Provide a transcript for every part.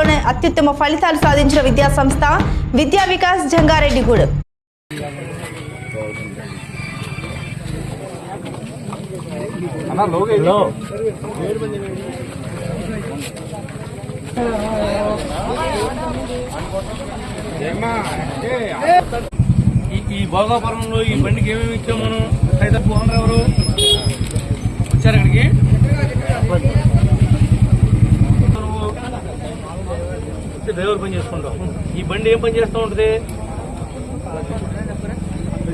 జిల్లాలోనే అత్యుత్తమ ఫలితాలు సాధించిన విద్యా సంస్థ విద్యా వికాస్ జంగారెడ్డిగూడెం ఈ ఈ భోగాపురంలో ఈ బండికి ఏమేమి ఇచ్చాం మనం? హైదరాబాద్ ఎవరు? పని చేసుకుంటాం. ఈ బండి ఏం పని చేస్తూ ఉంటుంది?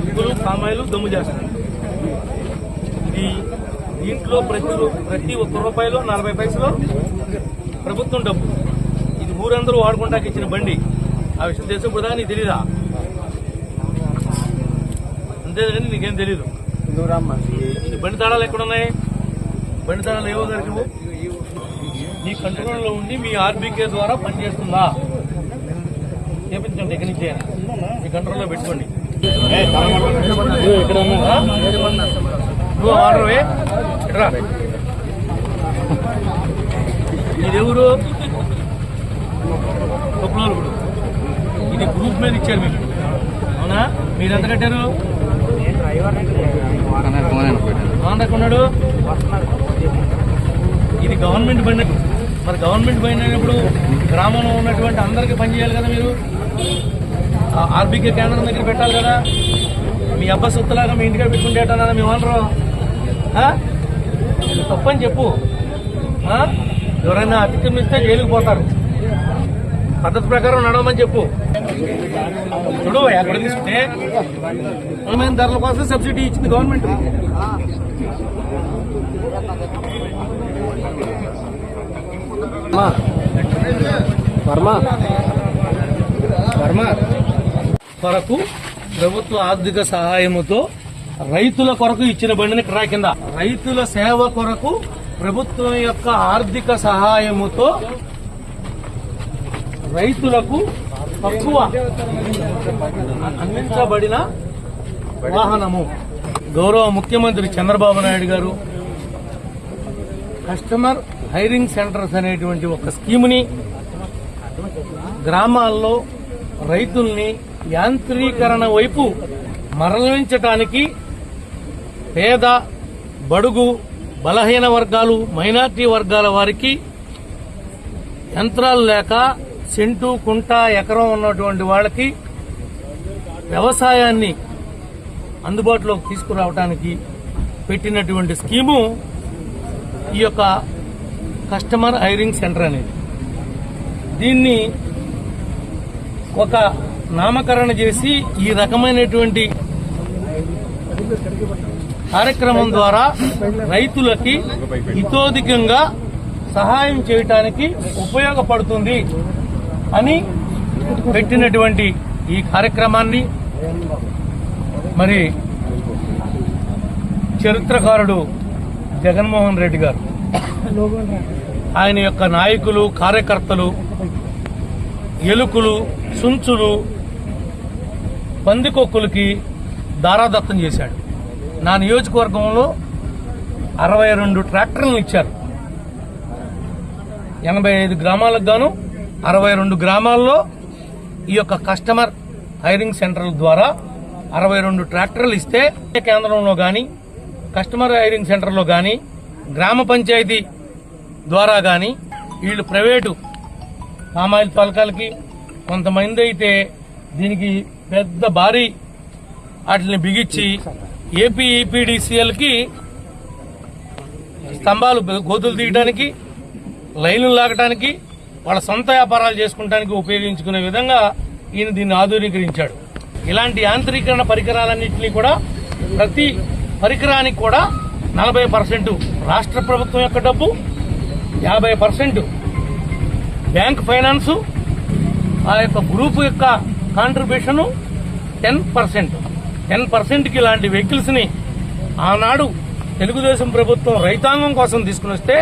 ఉప్పులు పామాయిలు దమ్ము చేస్తుంది ఇది దీంట్లో ప్రతి ప్రతి ఒక్క రూపాయలు నలభై పైసలు ప్రభుత్వం డబ్బు. ఇది ఊరందరూ వాడుకుంటాకి ఇచ్చిన బండి. ఆ విషయం తెలిసి నీకు తెలీదా? అంతేగాని నీకేం తెలీదు. బండి తాళాలు ఎక్కడున్నాయి? బండి తాళాలు ఏవో దొరికి మీ కంట్రోల్లో ఉండి మీ ఆర్బీకే ద్వారా పనిచేస్తుందా? చేపించండి ఎక్కడి నుంచి. మీ కంట్రోల్లో పెట్టుకోండి. నువ్వు ఆర్డర్వే ఇట్రా ఇదెవరు ఇప్పుడు ఇది గ్రూప్ మీద ఇచ్చారు మీకు అవునా? మీరు ఎంత కట్టారు? ఓనర్ ఉన్నాడు ఇది గవర్నమెంట్ బండి మరి గవర్నమెంట్ పోయినప్పుడు గ్రామంలో ఉన్నటువంటి అందరికీ పని చేయాలి కదా మీరు? ఆర్బీకే కేంద్రం దగ్గర పెట్టాలి కదా? మీ అబ్బా సొత్తులాగా మీ ఇంటికాడ పెట్టుకుంటేటన్నా మీ ఓనరు తప్పని చెప్పు. ఎవరైనా అతిక్రమిస్తే జైలుకు పోతారు. పద్ధతి ప్రకారం నడవమని చెప్పు. చూడు ఎక్కడ తీసుకుంటే? మూలమైన ధరల కోసం సబ్సిడీ ఇచ్చింది గవర్నమెంట్ వర్మ. వర్మ. కొరకు ప్రభుత్వ ఆర్థిక సహాయముతో రైతుల కొరకు ఇచ్చిన బండిని క్రా కింద. రైతుల సేవ కొరకు ప్రభుత్వం యొక్క ఆర్థిక సహాయముతో రైతులకు తక్కువ అందించబడిన వాహనము. గౌరవ ముఖ్యమంత్రి చంద్రబాబు నాయుడు గారు కస్టమర్ హైరింగ్ సెంటర్స్ అనేటువంటి ఒక స్కీముని గ్రామాల్లో రైతుల్ని యాంత్రీకరణ వైపు మరలించటానికి పేద బడుగు బలహీన వర్గాలు మైనార్టీ వర్గాల వారికి యంత్రాలు లేక సెంటు కుంట ఎకరం ఉన్నటువంటి వాళ్ళకి వ్యవసాయాన్ని అందుబాటులోకి తీసుకురావడానికి పెట్టినటువంటి స్కీము ఈ యొక్క కస్టమర్ హైరింగ్ సెంటర్ అనేది. దీన్ని ఒక నామకరణ చేసి ఈ రకమైనటువంటి కార్యక్రమం ద్వారా రైతులకి ఇతోధికంగా సహాయం చేయటానికి ఉపయోగపడుతుంది అని పెట్టినటువంటి ఈ కార్యక్రమాన్ని. మరి చరిత్రకారుడు జగన్మోహన్ రెడ్డి గారు ఆయన యొక్క నాయకులు కార్యకర్తలు ఎలుకలు సుంచులు పందికొక్కులకి దారాదత్తం చేశాడు. నా నియోజకవర్గంలో అరవై రెండు ట్రాక్టర్లను ఇచ్చారు. ఎనభై ఐదు గ్రామాలకు గాను అరవై రెండు గ్రామాల్లో ఈ యొక్క కస్టమర్ హైరింగ్ సెంటర్ల ద్వారా అరవై రెండు ట్రాక్టర్లు ఇస్తే కేంద్రంలో కానీ కస్టమర్ హైరింగ్ సెంటర్లో కానీ గ్రామ పంచాయతీ ద్వారా కానీ వీళ్ళు ప్రైవేటు పామాయిల్ పలకాలకి కొంతమంది అయితే దీనికి పెద్ద భారీ వాటిని బిగించి ఏపీ ఈపీడీసీఎల్కి స్తంభాలు గోతులు తీయడానికి లైన్లు లాగటానికి వాళ్ళ సొంత వ్యాపారాలు చేసుకుంటానికి ఉపయోగించుకునే విధంగా ఈయన దీన్ని ఆధునీకరించాడు. ఇలాంటి యాంత్రీకరణ పరికరాలన్నింటినీ కూడా ప్రతి పరికరానికి కూడా నలభై పర్సెంట్ రాష్ట్ర ప్రభుత్వం యొక్క డబ్బు యాభై పర్సెంట్ బ్యాంక్ ఫైనాన్సు ఆ యొక్క గ్రూప్ యొక్క కాంట్రిబ్యూషను టెన్ పర్సెంట్. టెన్ పర్సెంట్కి ఇలాంటి వెహికల్స్ని ఆనాడు తెలుగుదేశం ప్రభుత్వం రైతాంగం కోసం తీసుకుని వస్తే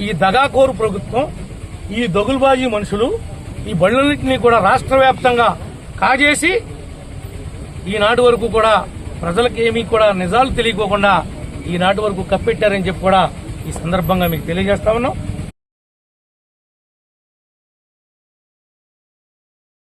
ఈ దగాకోరు ప్రభుత్వం ఈ దగులుబాజీ మనుషులు ఈ బళ్ళన్నింటినీ కూడా రాష్ట్ర వ్యాప్తంగా కాజేసి ఈనాటి వరకు కూడా ప్రజలకు ఏమీ కూడా నిజాలు తెలియకోకుండా ఈనాటి వరకు కప్పెట్టారని చెప్పి కూడా ఈ సందర్భంగా మీకు తెలియజేస్తా ఉన్నాం.